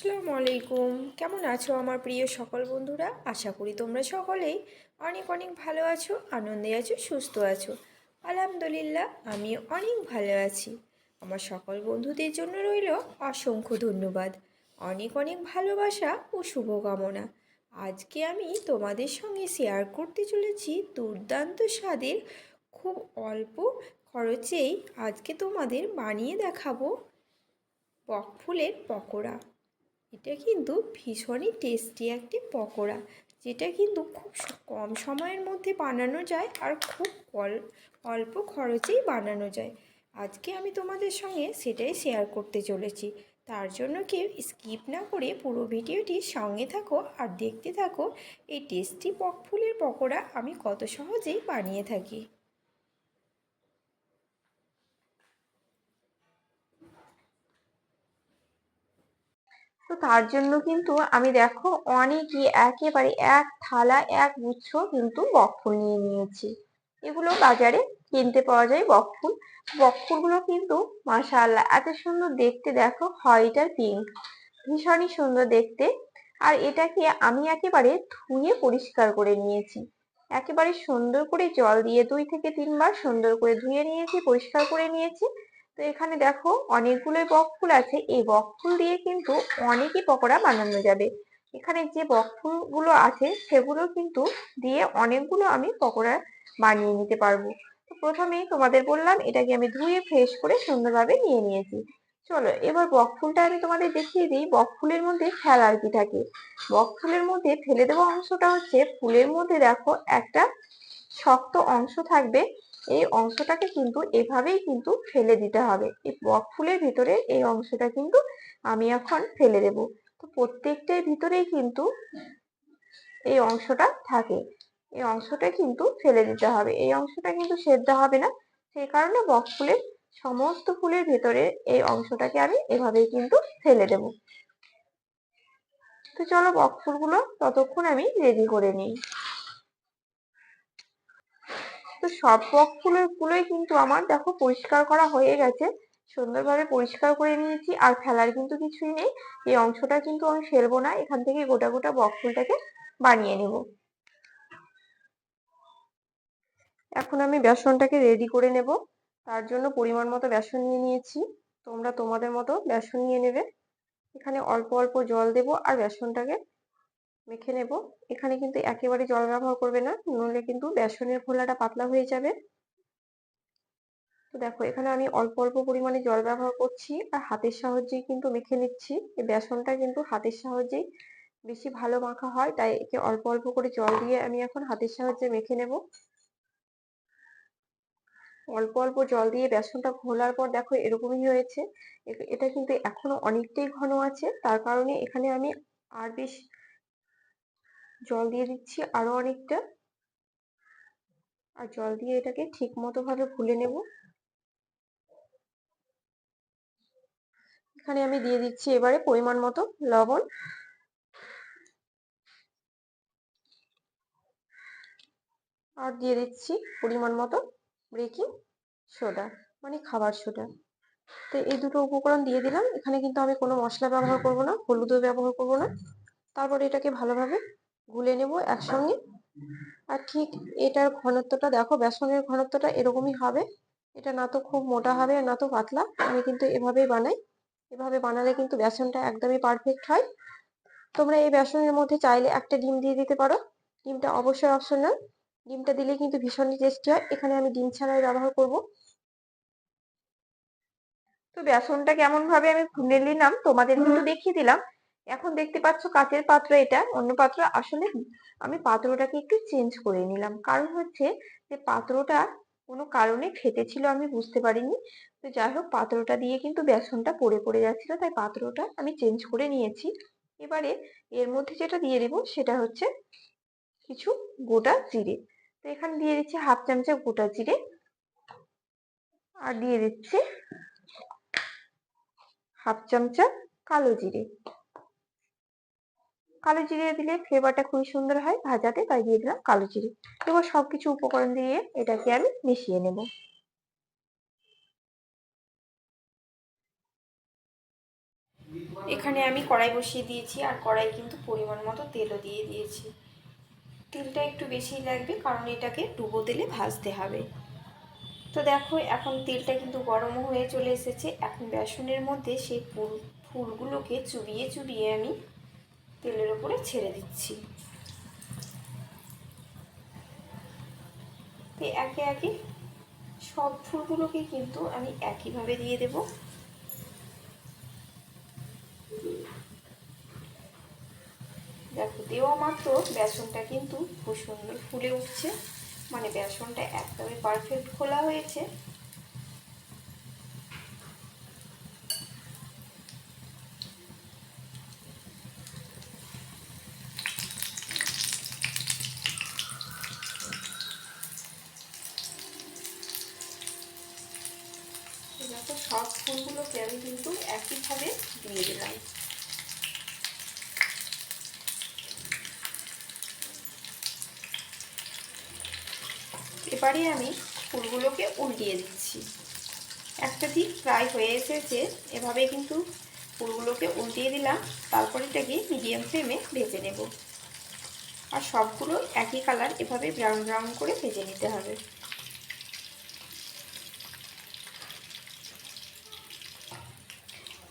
আসসালামু আলাইকুম কেমন আছো আমার প্রিয় সকল বন্ধুরা? আশা করি তোমরা সকলেই অনেক অনেক ভালো আছো, আনন্দে আছো, সুস্থ আছো। আলহামদুলিল্লাহ আমি অনেক ভালো আছি। আমার সকল বন্ধুদের জন্য রইল অসংখ্য ধন্যবাদ। অনেক অনেক ভালোবাসা ও শুভকামনা। আজকে আমি তোমাদের সঙ্গে শেয়ার করতে চলেছি দুর্দান্ত স্বাদের, খুব অল্প খরচেই আজকে তোমাদের বানিয়ে দেখাবো বকফুলের পকোড়া। এটা কিন্তু ভীষণই টেস্টি একটি পকোড়া, যেটা কিন্তু খুব কম সময়ের মধ্যে বানানো যায় আর খুব অল- অল্প খরচেই বানানো যায়। আজকে আমি তোমাদের সঙ্গে সেটাই শেয়ার করতে চলেছি। তার জন্য কেউ স্কিপ না করে পুরো ভিডিওটি সঙ্গে থাকো আর দেখতে থাকো এই টেস্টি বকফুলের পকোড়া আমি কত সহজেই বানিয়ে থাকি। তো তার জন্য কিন্তু আমি দেখো অনেকই একেবারে এক থালা, এক গুচ্ছ কিন্তু বকফুল নিয়ে নিয়েছি। এগুলো বাজারে কিনতে পাওয়া যায় বকফুল। বকফুলগুলো কিন্তু মাশাআল্লাহ এত সুন্দর দেখতে দেখো হোয়াইট আর পিঙ্ক। ভীষণই সুন্দর দেখতে। আর এটাকে আমি একেবারে ধুয়ে পরিষ্কার করে নিয়েছি। একেবারে সুন্দর করে জল দিয়ে দুই থেকে তিনবার সুন্দর করে ধুয়ে নিয়েছি, পরিষ্কার করে নিয়েছি। তো এখানে দেখো অনেকগুলোই বকফুল আছে। এই বকফুল দিয়ে কিন্তু অনেকই পকোড়া বানানো যাবে। এখানে যে বকফুলগুলো আছে সেগুলো কিন্তু দিয়ে অনেকগুলো আমি পকোড়া বানিয়ে নিতে পারব। তো প্রথমেই তোমাদের বললাম এটাকে আমি ধুয়ে ফ্রেশ করে সুন্দরভাবে নিয়ে নিয়েছি। চলো এবার বকফুলটা আমি তোমাদের দেখিয়ে দিই। বকফুলের মধ্যে ফেলার কি থাকে। বকফুলের মধ্যে ফেলে দেওয়া অংশটা হচ্ছে ফুলের মধ্যে দেখো একটা শক্ত অংশ থাকবে। এই অংশটাকে কিন্তু এভাবেই কিন্তু ফেলে দিতে হবে। এই বক ফুলের ভিতরে এই অংশটা কিন্তু আমি এখন ফেলে দেব। তো প্রত্যেকটার ভিতরেই কিন্তু এই অংশটা থাকে। এই অংশটা কিন্তু ফেলে দিতে হবে। এই অংশটা কিন্তু সেদ্ধ হবে না। সেই কারণে বক ফুলের সমস্ত ফুলের ভেতরে এই অংশটাকে আমি এভাবেই কিন্তু ফেলে দেব। তো চলো বক ফুলগুলো ততক্ষণ আমি রেডি করে নিই। তো সব বক ফুলের গুলোই কিন্তু আমার দেখো পরিষ্কার করা হয়ে গেছে। সুন্দরভাবে পরিষ্কার করে নিয়েছি, আর ফেলার কিন্তু কিছুই নেই। এই অংশটা কিন্তু আমি ফেলব না, এখান থেকে গোটা গোটা বক ফুলটাকে বানিয়ে নেব। এখন আমি বেসনটাকে রেডি করে নেব। তার জন্য পরিমাণ মতো বেসন নিয়ে নিয়েছি। তোমরা তোমাদের মতো বেসন নিয়ে নেবে। এখানে অল্প অল্প জল দেব, আর বেসনটাকে মেখে নেব। এখানে কিন্তু একেবারে জল ব্যবহার করবে না, নইলে কিন্তু বেসনের ঘোলাটা পাতলা হয়ে যাবে। তো দেখো, এখানে আমি অল্প অল্প পরিমাণে জল ব্যবহার করছি আর হাতের সাহায্যেই কিন্তু মেখে নিচ্ছি। এই বেসনটা কিন্তু হাতের সাহায্যেই বেশি ভালো মাখা হয়, তাই একে অল্প অল্প করে জল দিয়ে আমি এখন হাতের সাহায্যে মেখে নেব। অল্প অল্প জল দিয়ে বেসনটা ঘোলার পর দেখো এরকমই হয়েছে। এটা কিন্তু এখনও অনেকটাই ঘন আছে, তার কারণে এখানে আমি আর বেশ জল দিয়ে দিচ্ছি আরও অনেকটা। আর জল দিয়ে এটাকে ঠিক মতো ভাবে ফুলে নেব। এখানে আমি দিয়ে দিচ্ছি এবারে পরিমাণ মতো লবণ। আর দিয়ে দিচ্ছি পরিমাণ মতো বেকিং সোডা মানে খাবার সোডা। তো এই দুটো উপকরণ দিয়ে দিলাম। এখানে কিন্তু আমি কোনো মশলা ব্যবহার করব না, হলুদও ব্যবহার করব না। তারপরে এটাকে ভালোভাবে গুলে নেব একসঙ্গে। আর ঠিক এটার ঘনত্বটা দেখো বেসনের ঘনত্বটা এরকমই হবে। এটা না তো খুব মোটা হবে আর না তো পাতলা। আমি কিন্তু এভাবেই বানাই। এভাবে বানালে কিন্তু বেসনটা একদমই পারফেক্ট হয়। তোমরা এই বেসনের মধ্যে চাইলে একটা ডিম দিয়ে দিতে পারো। ডিমটা অবশ্যই অপশনাল ডিমটা দিলে কিন্তু ভীষণই টেস্টি হয়। এখানে আমি ডিম ছাড়াই ব্যবহার করব। তো বেসনটা কেমন ভাবে আমি নিলাম তোমাদের কিন্তু দেখিয়ে দিলাম। এখন দেখতে পাচ্ছ কাচের পাত্র এটা, অন্য পাত্র আসলে আমি পাত্রটাকে একটু চেঞ্জ করে নিলাম। কারণ হচ্ছে যে পাত্রটা কোনো কারণে ফেটেছিল আমি বুঝতে পারিনি। তো যাই হোক, পাত্রটা দিয়ে কিন্তু বেসনটা পড়ে পড়ে যাচ্ছিল, তাই পাত্রটা আমি চেঞ্জ করে নিয়েছি। এবারে এর মধ্যে যেটা দিয়ে দেবো সেটা হচ্ছে কিছু গোটা জিরে। তো এখানে দিয়ে দিচ্ছি হাফ চামচা গোটা জিরে। আর দিয়ে দিচ্ছি হাফ চামচা কালো জিরে। কালো জিরে দিলে ফ্লেভারটা খুবই সুন্দর হয়। ভাজাতে তাই দিয়ে দিলাম কালো জিরে। এবার সবকিছু উপকরণ দিয়ে এটাকে আমি মিশিয়ে নেব। এখানে আমি কড়াই বসিয়ে দিয়েছি আর কড়াই কিন্তু পরিমাণ মতো তেলও দিয়ে দিয়েছি। তেলটা একটু বেশি লাগবে কারণ এটাকে ডুবো তেলে ভাজতে হবে। তো দেখো, এখন তেলটা কিন্তু গরম হয়ে চলে এসেছে। এখন বেসনের মধ্যে সেই ফুল, ফুলগুলোকে চুবিয়ে চুবিয়ে আমি তেলের ওপরে ছেড়ে দিচ্ছি। তো একে একে সব ফুলগুলোকে কিন্তু আমি একইভাবে দিয়ে দেব। দেখো, দেওয়া মাত্র বেসনটা কিন্তু খুব সুন্দর ফুলে উঠছে। মানে বেসনটা একদমই পারফেক্ট খোলা হয়েছে দেখো সব ফুলগুলোকে আমি কিন্তু একইভাবে দিয়ে দিলাম। এবারে আমি ফুলগুলোকে উল্টিয়ে দিচ্ছি। একটা দিক প্রায় হয়ে এসেছে, এভাবে কিন্তু ফুলগুলোকে উল্টিয়ে দিলাম তারপরে এটাকে মিডিয়াম ফ্লেমে ভেজে নেব। আর সবগুলো একই কালার এভাবে ব্রাউন ব্রাউন করে ভেজে নিতে হবে।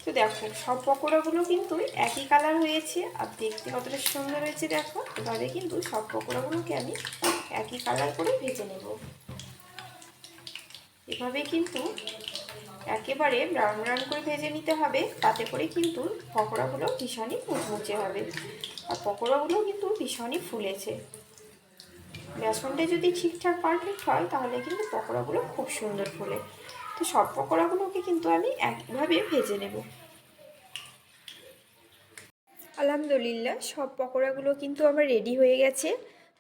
তো দেখো, সব পকোড়াগুলো কিন্তু একই কালার হয়েছে আর দেখতে কতটা সুন্দর হয়েছে দেখো। এভাবে কিন্তু সব পকোড়াগুলোকে আমি একই কালার করে ভেজে নেব। এভাবে কিন্তু একেবারে ব্রাউন ব্রাউন করে ভেজে নিতে হবে, তাতে করে কিন্তু পকোড়াগুলো ভীষণই মুচমুচে হবে আর পকোড়াগুলো কিন্তু ভীষণই ফুলেছে। বেসনটা যদি ঠিকঠাক পারফেক্ট হয়, তাহলে কিন্তু পকোড়াগুলো খুব সুন্দর ফুলে। তো সব পকোড়াগুলোকে কিন্তু আমি একভাবে ভেজে নেব। আলহামদুলিল্লাহ, সব পকোড়াগুলো কিন্তু আমার রেডি হয়ে গেছে।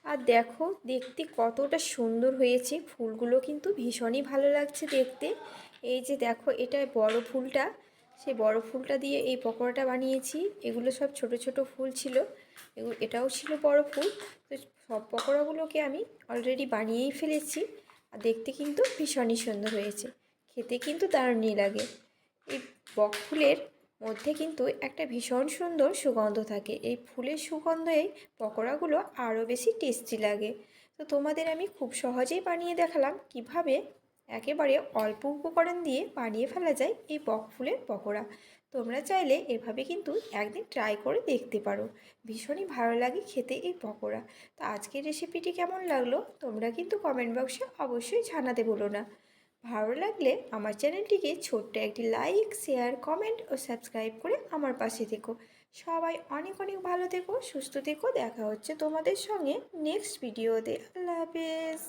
আর দেখো, দেখতে কতটা সুন্দর হয়েছে। ফুলগুলো কিন্তু ভীষণই ভালো লাগছে দেখতে। এই যে দেখো, এটা বড় ফুলটা। সেই বড় ফুলটা দিয়ে এই পকোড়াটা বানিয়েছি। এগুলো সব ছোট ছোট ফুল ছিল। এগুলো এটাও ছিল বড় ফুল। তো সব পকোড়াগুলোকে আমি অলরেডি বানিয়েই ফেলেছি। আর দেখতে কিন্তু ভীষণই সুন্দর হয়েছে। খেতে কিন্তু দারুণই লাগে। এই বক ফুলের মধ্যে কিন্তু একটা ভীষণ সুন্দর সুগন্ধ থাকে। এই ফুলের সুগন্ধেই পকোড়াগুলো আরও বেশি টেস্টি লাগে। তো তোমাদের আমি খুব সহজেই বানিয়ে দেখালাম কীভাবে একেবারে অল্প উপকরণ দিয়ে বানিয়ে ফেলা যায় এই বক ফুলের পকোড়া। তোমরা চাইলে এভাবে কিন্তু একদিন ট্রাই করে দেখতে পারো। ভীষণই ভালো লাগে খেতে এই পকোড়া। তো আজকের রেসিপিটি কেমন লাগল তোমরা কিন্তু কমেন্ট বক্সে অবশ্যই জানাতে বলো না। ভালো লাগলে আমার চ্যানেলটিকে ছোট্ট একটি লাইক, শেয়ার, কমেন্ট ও সাবস্ক্রাইব করে আমার পাশে থেকো। সবাই অনেক অনেক ভালো থেকো, সুস্থ থেকো। দেখা হচ্ছে তোমাদের সঙ্গে নেক্সট ভিডিওতে আল্লাহ হাফেজ।